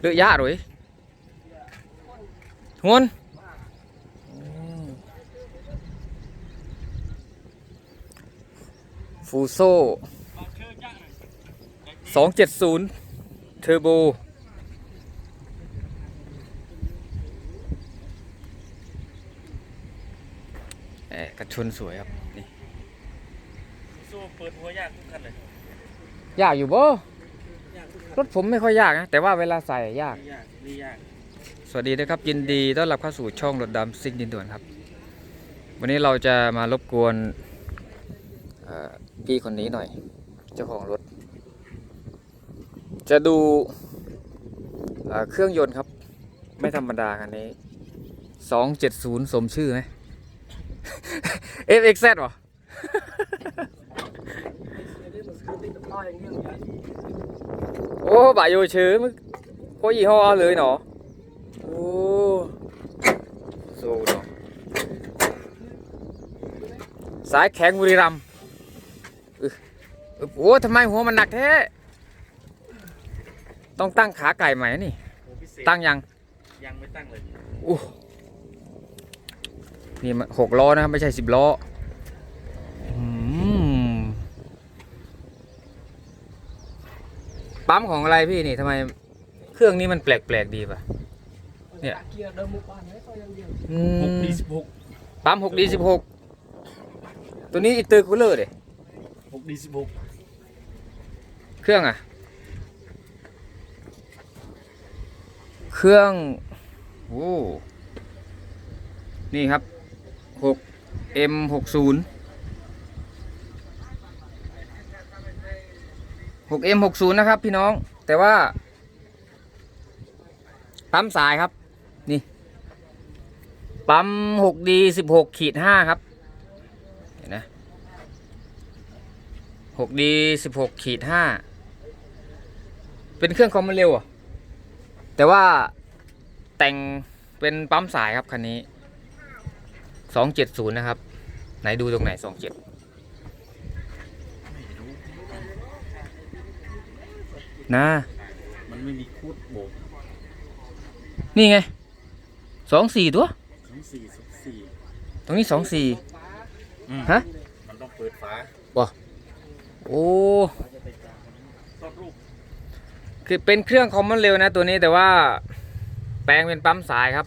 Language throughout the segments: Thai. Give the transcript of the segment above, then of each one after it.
เลือกยาหรอยงวนฟูโซ่สองเจ็ดศูนย์เทอร์โบเอ่อกันชนสวยครับ นี่สู้เปิดหัวยากทุกคันเลย ยากอยู่บ่ยากทุกคัน รถผมไม่ค่อยยากนะแต่ว่าเวลาใส่ยากนี่ยากนี่ยากสวัสดีนะครับยินดีต้อนรับเข้าสู่ช่องรถดำซิ่งดินด่วนครับ วันนี้เราจะมารบกวนเอ่อพี่คนนี้หน่อย เจ้าของรถ จะดูเอ่อเครื่องยนต์ครับ ไม่ธรรมดาคันนี้270สมชื่อไหม FXZ เหรอ โอ้บะโยชื่อมึงโคยี่ห้อเลยเนาะโอ้สู้เนาะสายแข็งบุรีรัมย์อึอึโอ้ทำไมหัวมันหนักแท้ต้องตั้งขาไก่ใหม่นี่โอ้พิเศษตั้งยัง ยังไม่ตั้งเลยอู้นี่มันหกล้อนะครับไม่ใช่สิบล้ออื ปั๊มของอะไรพี่นี่ทำไมเครื่องนี้มันแปลกๆดีป่ะ เนี่ย เกียร์เดิมมุกบานให้เขายังเดียวอืหกมดีสิบหกปั๊มหกดีสิบหกตัวนี้อินเตอร์คูลเลอร์เดหกดีสิบหกเครื่องอะเครื่องโอ้นี่ครับหก M หกศูนย์ 6M 60นะครับพี่น้องแต่ว่าปั๊มสายครับ นี่ ปั๊ม 6D 16ขีด5ครับเห็นนะ 6D 16ขีด5เป็นเครื่องคอมมัเร็วอะ แต่ว่าแต่งเป็นปั๊มสายครับคันนี้ 270 นะครับ ไหนดูตรงไหน 27 นะมันไม่มีคูดโบกนี่ไงสองสี่ตัวสองสี่สองสี่ตรงนี้สองสี่อืมฮะมันต้องเปิดฝาโอ้ต้นรูปคือเป็นเครื่องคอมมอนเร็วนะตัวนี้แต่ว่า แปลงเป็นปั๊มสายครับ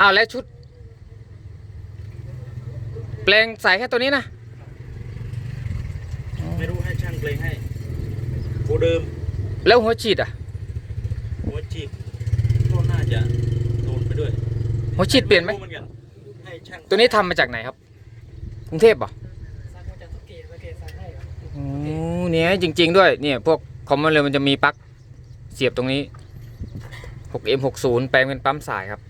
อ้าวแล้วชุด แปลงสายแค่ตัวนี้นะไม่รู้ให้ช่างเพลงให้โบเดิม แล้วหัวฉีดอะ หัวจีบก็น่าจะโดนไปด้วยหัวฉีดเปลี่ยนไหม รู้อนกันให้ช่างตัวนี้ทำมาจากไหนครับ กรุงเทพเหรอะสร้างมาจากสเกตสเกตสั่งให้ครับโอ้เนี่ยจริง ๆ ด้วยเนี่ยพวกคอมมอนเร็วมันจะมีปลั๊กเสียบตรงนี้ 6M60 แปลงเป็นปั๊มสายครับ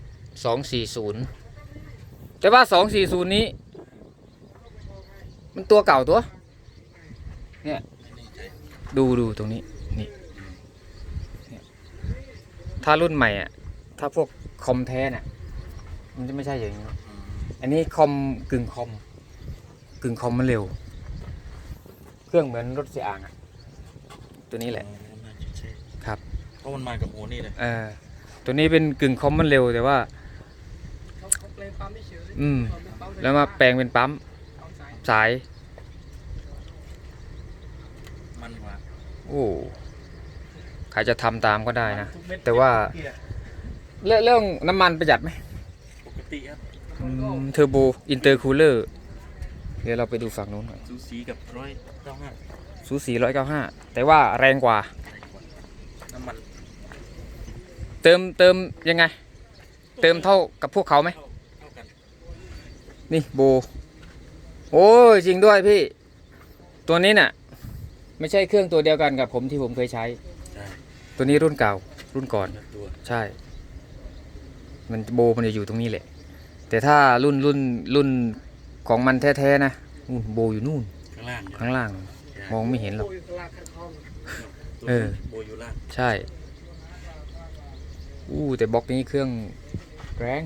240 แต่ว่า 240 นี้ มันตัวเก่าตัว เนี่ย ดูดูตรงนี้ นี่เนี่ย ถ้ารุ่นใหม่อะถ้าพวกคอมแท้น่ะมันจะไม่ใช่อย่างนี้อืมอันนี้คอมกึ่งคอม กึ่งคอมมันเร็ว เครื่องเหมือนรถเสียอ่างอะตัวนี้แหละอ๋อน่าจะใช่ครับเพราะมันมากับหัวนี่เลยเออตัวนี้เป็นกึ่งคอมมันเร็วแต่ว่าเขาเขาเปลงปั๊มไม่เฉยอืมเขาเป็นปั๊มแล้วมาแปลงเป็นปั๊มปั๊มสายสาย มันกว่าโอ้ใครจะทำตามก็ได้นะทุกเม็ดแต่ว่าเกียร์เรื่องเรื่องน้ำมันประหยัดไหมปกติครับเทอร์โบอินเตอร์คูลเลอร์เดี๋ยวเราไปดูฝั่งนู้นหน่อยสูสีกับร้อยเก้าห้าสูสีร้อยเก้าห้าแต่ว่าแรงกว่าน้ำมันเติมเติมยังไง เติมเท่ากับพวกเขาไหมเท่าเท่ากันนี่โบ โอ้ยจริงด้วยพี่ ตัวนี้น่ะ ไม่ใช่เครื่องตัวเดียวกันกับผมที่ผมเคยใช้ใช่ ตัวนี้รุ่นเก่ารุ่นก่อนแบบตัวใช่ มันโบมันจะอยู่ตรงนี้แหละ แต่ถ้ารุ่นรุ่นรุ่นของมันแท้ๆนะนู่นโบอยู่นู่น ข้างล่างเนี่ยข้างล่างใช่มองไม่เห็นหรอกโยลากคันคอมตัวเออ โบอยู่ล่างใช่ อู้แต่บล็อกนี้เครื่องแรง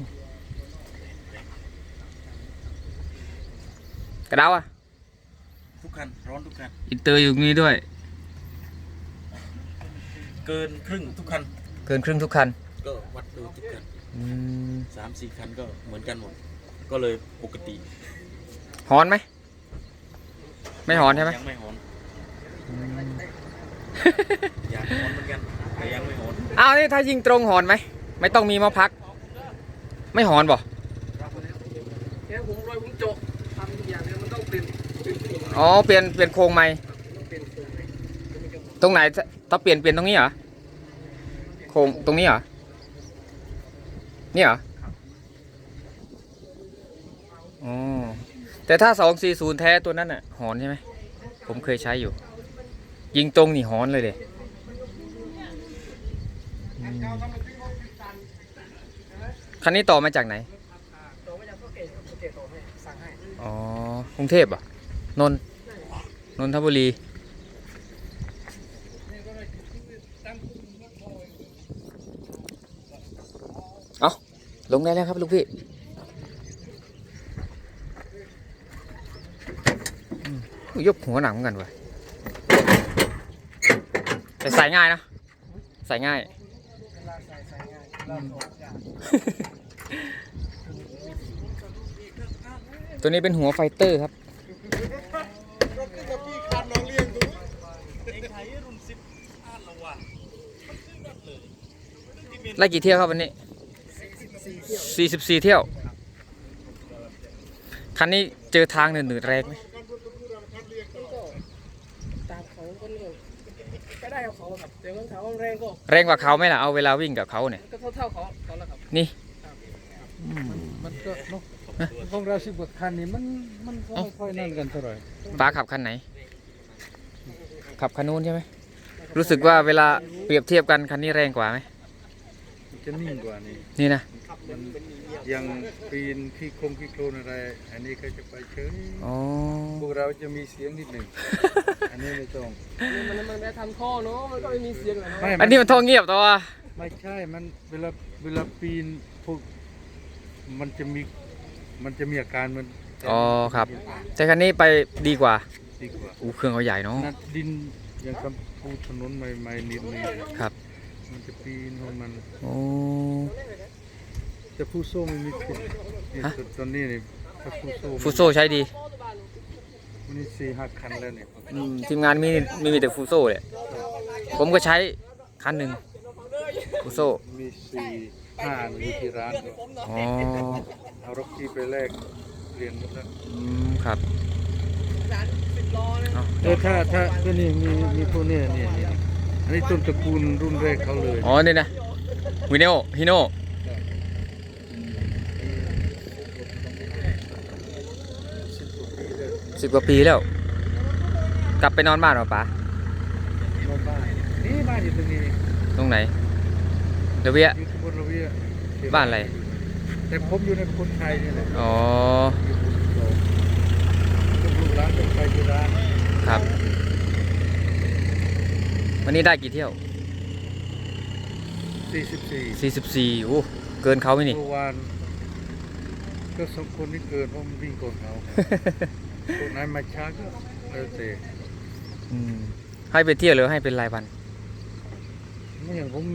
กระเดาอะทุกคันร้อนทุกคัน อินเตอร์อยู่ตรงนี้ด้วย เกินครึ่งทุกคัน เกินครึ่งทุกคันก็วัดดูทุกคันอืมสามสี่คันก็เหมือนกันหมด ก็เลยปกติหอนไหม ไม่หอนใช่ไหมยังไม่หอนอยากหอนเหมือนกันแต่ยังไม่หอนอ้าวนี่ถ้ายิงตรงหอนไหม ไม่ต้องมีมะพัก ไม่หอนบ่แค่ผมรอยผมโจกทำทุกอย่างเนี่ยมันต้องเปลี่ยนเปลี่ยนเปลี่ยนอ๋อเปลี่ยนเปลี่ยนโครงใหม่เปลี่ยนโครงเลยจะมีกระบอกตรงไหนถ้าเปลี่ยนเปลี่ยนตรงนี้เหรอ โครงตรงนี้เหรอ นี่เหรออ๋อแต่ถ้าสองสี่ศูนย์แท้ตัวนั้นน่ะ หอนใช่ไหม ผมเคยใช้อยู่ ยิงตรงนี่หอนเลยเด็คันนี้ต่อมาจากไหนต่อมาจากโอเคโอเคต่อให้สั่งให้อ๋อกรุงเทพเหรอะ นนท์นนทบุรี นี่ก็เลยตั้งคุณรถพอย ลงได้แล้วครับลูกพี่อืมยกหัวหนังเหมือนกันเว้ยแต่ใส่ง่ายนะใส่ง่ายเวลาใส่ใส่ง่ายลากออกยากตัวนี้เป็นหัวไฟเตอร์ครับเองไทยรุ่นสิบห้าละว่ะไล่กี่เที่ยวครับวันนี้สี่สิบสี่เที่ยว 44 เที่ยว คันนี้เจอทางหนืดๆแรงไหมก็ตามเขาก็เนี่ยก็ได้กับเขาครับแต่ว่าเขาแรงก็แรงกว่าเขาไหมล่ะเอาเวลาวิ่งกับเขาเนี่ยก็เท่าเท่าเขาเขาแล้วครับนี่ มันก็เนาะของเราสิบกว่าคันนี่มันมันก็ไม่ค่อยนั่นกันเท่าไหร่ป้าขับคันไหน ขับคันนู้นใช่ไหมรู้สึกว่าเวลาเปรียบเทียบกันคันนี้แรงกว่าไหมมันจะนิ่งกว่านี่นี่นะ มันยังปีนขี้โคงขี้โคลนอะไร อันนี้ก็จะไปเฉยอ๋อ พวกเราจะมีเสียงนิดหนึ่ง อันนี้ไม่ต้องมันมันไม่ทำท่อเนาะมันก็ไม่มีเสียงเลยเนาะไม่อันนี้มันท่อเงียบตัวไม่ใช่มันเวลาเวลาปีนพวกมันจะมีมันจะมีอาการมันอ๋อครับ แต่คันนี้ไปดีกว่าดีกว่าอู้เครื่องเขาใหญ่เนาะนัดดินอย่างคำพูดถนนใหม่ๆนิดนึงครับ มันจะปีนของมันโอ้ แต่ผู้โซ่ไม่มีผิดนี่ฮะ ตอนนี้นี่ถ้าผู้โซ่ฟูโซใช้ดีวันนี้สี่ห้าคันแล้วเนี่ยอืมทีมงานมีมีมีแต่ฟูโซเลยผมก็ใช้คันหนึ่งฟูโซมีสี่ห้าอยู่ที่ร้านเนี่ยอ๋อเอารถที่ไปแลกเรียนหมดแล้วอืมครับสิบล้อนะเอาเออถ้าถ้าก็นี่มีมีพวกเนี้ยเนี่ยเนี่ยอันนี้ต้นตระกูลรุ่นแรกเขาเลยอ๋อนี่นะวินโนฮิโน สิบกว่าปีแล้วสิบกว่าปีแล้ว กลับไปนอนบ้านเหรอป๋านอนบ้านนี่บ้านอยู่ตรงนี้ตรงไหนเดยวเวีย อยู่ที่บนระเวียบ้านอะไร แต่ผมอยู่ในคนไทยนี่แหละอ๋ออยู่บนโลต้องลูกร้านต้องไปที่ร้านครับ วันนี้ได้กี่เที่ยวสี่สิบสี่44โอ้เกินเขาไหมนี่ เมื่อวานก็สมควรที่เกินเพราะมันวิ่งก่อนเขา พวกนายมาช้าก็แล้วแต่อืมให้ไปเที่ยวหรือให้เป็นรายวัน ไม่อย่างผม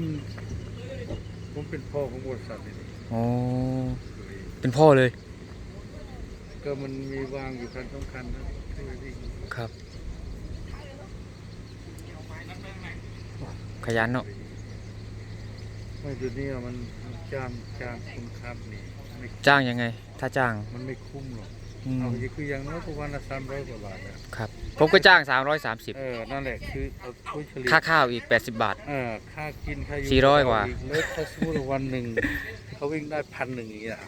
ผมเป็นพ่อของบริษัทนี่อ๋อ เป็นพ่อเลย ก็มันมีวางอยู่คันสองคันนะที่ไปวิ่งครับ ขยันเนาะ ไม่ตัวนี้มันมันจ้างจ้างคุณครับนี่ไม่จ้างยังไง ถ้าจ้าง มันไม่คุ้มหรอกอืม เอาอย่างคืออย่างน้อยก็วันละสามร้อยกว่าบาทนะครับ ผมก็จ้างเอ330อนั่นแหละคือเอาคุยเฉลี่ยค่าข้าวอีก 80 บาท เออค่ากินค่าอยู่สี่ร้อยกว่า อีแล้วถ้าสมมติว่าวันหนึ่งเขาวิ่งได้พันหนึ่งอย่างเงี้ย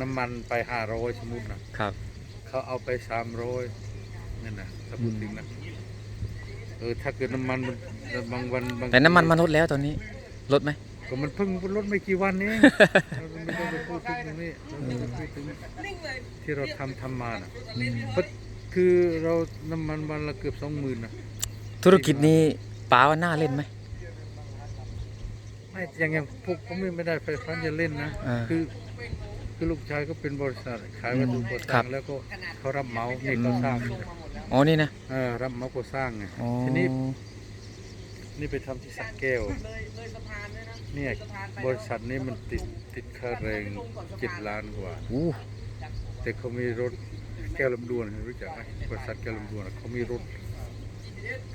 น้ำมันไปห้าร้อยสมมตินะครับ เขาเอาไปสามร้อยนี่นนะถ้าพูดถึงนะเออถ้าเกิดน้ำมันมันบางวันบางแต่น้ำมันมันลดแล้วตอนนี้ ลดไหม ก็มันเพิ่งลดไม่กี่วันนี้เราไม่ต้องไปพูดถึงตรงนี้เราไม่ต้องพูดถึงที่เราทำทำมาน่ะอืมเพราะคือเราน้ำมันวันละเกือบสองหมื่นนะธุรกิจนี้ป๋าว่าน่าเล่นไหม ไม่อย่างอย่างพวกผมไม่ได้ไฟฟ้าจะเล่นนะอ่าคือคือลูกชายก็เป็นบริษัทขายวัตถุก่อครัสร้าบ งแล้วก็เขารับเหมานี่เขาสร้างอ๋อนี่นะ เออรับเหมาก่อสร้างไงอ๋อทีนี้ นี่ไปทำที่สักแก้ว เลยเลยสะพานเลยนะเนี่ยสะพานไปบริษัทนี้มันติดติดค่าแรงเจ็ดล้านกว่า อู้แต่เขามีรถแก้วลำดวนรู้จักไหมบริษัทแก้วลำดวนเขามีรถ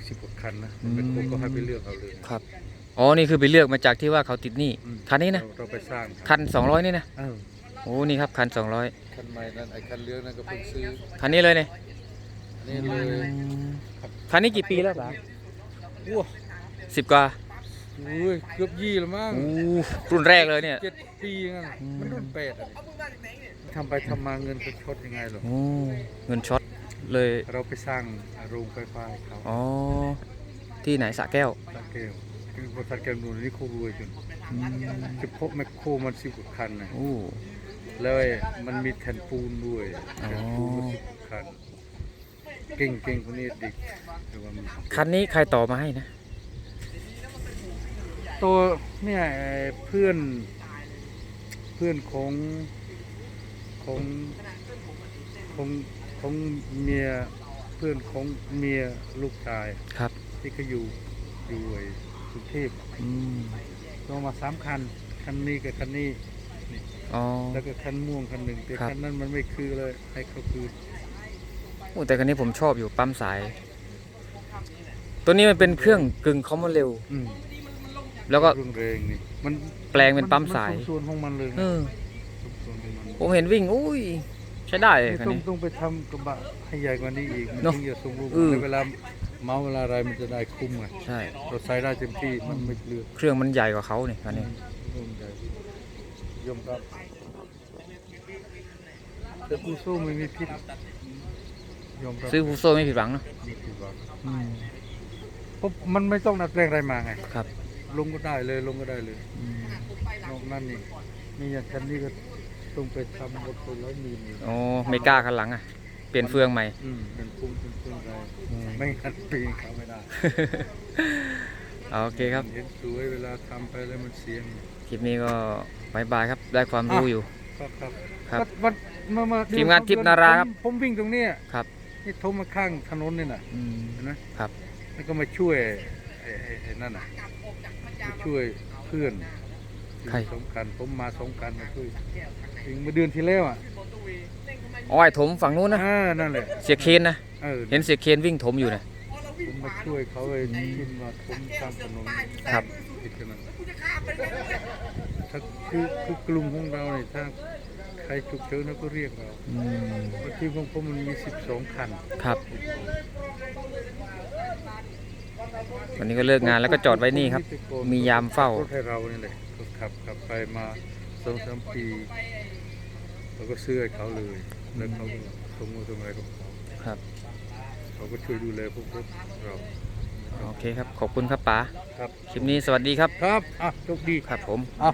สิบกว่าคันนะเป็นพวกก็ให้ไปเลือกเอาเลยครับ อ๋อ นี่คือไปเลือกมาจากที่ว่าเขาติดหนี้ อืมคันนี้นะ เราเราไปสร้างคัน 200 นี่นะ อ้าวโอ้ นี่ครับคัน200คันใหม่นั่นไอ้คันเหลืองนั่นก็เพิ่งซื้อคันนี้เลยเนี่ยนี่เลย คันนี้กี่ปีแล้วป๋าว้า สิบกว่าโอ้ยเกือบยี่แล้วมั้งอู้รุ่นแรกเลยเนี่ย เจ็ดปีงั้นอืมมันรุ่นแปดอะทำไปทำมาเงินก็ชดยังไงหรอโอ้เงินช็อตเลย เราไปสร้างโรงไฟฟ้าให้เขาอ๋อ ที่ไหนสระแก้วตะเกียวคือบริษัทแกมนูนนี่เขารวยจนอืมจะพบแมคโครมันสิบกว่าคันนะโอ้แล้วไอ้มันมีแผ่นปูนด้วยอ๋อแผ่นปูนก็สิบกว่าคันเก่งเก่งคนนี้เด็กแต่ว่ามันคันนี้ใครต่อมาให้นะ ตัวเนี่ยไอ้เพื่อนเพื่อนของของของของเมียเพื่อนของเมียลูกชายครับที่เขาอยู่อยู่ไอ้กรุงเทพอืมตัวมาสามคันคันนี้กับคันนี้อ๋อ แล้วก็คันม่วงคันหนึ่งแต่ครับ คันนั้นมันไม่คือเลยให้เขาคือโอ้แต่คันนี้ผมชอบอยู่ปั๊มสาย ตัวนี้มันเป็นเครื่องกึ่งคอมมอนเร็ว อืม แล้วก็ รุ่งเรงนี่มันแปลงเป็นปั๊มสาย นสมส่วนของมันเลยเอนะอสมส่วนของมันผมเห็นวิ่ง อุ้ย ใช้ได้เลยนี่คันต้องนี้ ต้องไปทำกระบะให้ใหญ่กว่านี้อีกมันเนอะถึงจะสมบูรณ์เออเวลาเมาเวลาอะไรมันจะได้คุ้มไงใช่ เราใช้ได้เต็มที่มันไม่เลือกเครื่องมันใหญ่กว่าเขาเนี่ยคันนี้ รุ่นใหญ่ยอมรับแต่ผู้สู้ไม่มีพิษยอมรับซื้อฟูโซ่ไม่ผิดหวังเนอะไม่ผิดหวังเพราะมันไม่ต้องดัดแปลงอะไรมาไง ครับ ลงก็ได้เลยลงก็ได้เลยอืมนอกนั้นนี่นี่อย่างคันนี้ก็ต้องไปทำหมดไปร้อยมีนเลยโอ้ไม่กล้าคันหลังอะ เปลี่ยนเฟืองใหม่อืมเป็นพุ่งเป็นพุ่งอะไรอืมไม่งั้นปีนเขาไม่ได้โอเคครับเห็นสวยเวลาทำไปแล้วมันเสียงคลิปนี้ก็บายบายครับได้ความรู้อยู่ครับครับครับวันมามาทีมงานทิพย์นาราครับผมผมวิ่งตรงเนี้ยครับนี่โทรมาข้างถนนนี่น่ะอืมเห็นไหมครับแล้วก็มาช่วย ไอ้ไอ้ไอ้นั่นน่ะมาช่วยเพื่อนใครสองคันผมมาสองคันมาช่วยถึงเมื่อเดือนที่แล้วอะอ๋อไอ้ถมฝั่งนู้นนะ อ่านั่นแหละเสียเคนนะ เออเห็นเสียเคนวิ่งถมอยู่นะ ผมมาช่วยเขาเลยขึ้นมาผมข้ามถนนครับ ติดกันนั้นถ้าคือคือกลุ่มของเราเนี่ยถ้าใครฉุกเฉินเราก็เรียกเราอืมเพราะทีมของผมมันมี 12 คัน ครับ วันนี้ก็เลิกงานแล้วก็จอดไว้นี่ครับ มียามเฝ้า รถให้เรานี่แหละก็ขับขับไปมาสองสามปีเราก็ซื้อให้เขาเลยแล้วเขาก็สมมติทำอะไรของเขาครับ เขาก็ช่วยดูแลพวกรถเราโอเคครับ ขอบคุณครับป๋าครับ คลิปนี้สวัสดีครับ ครับอะโชคดีครับผม อะ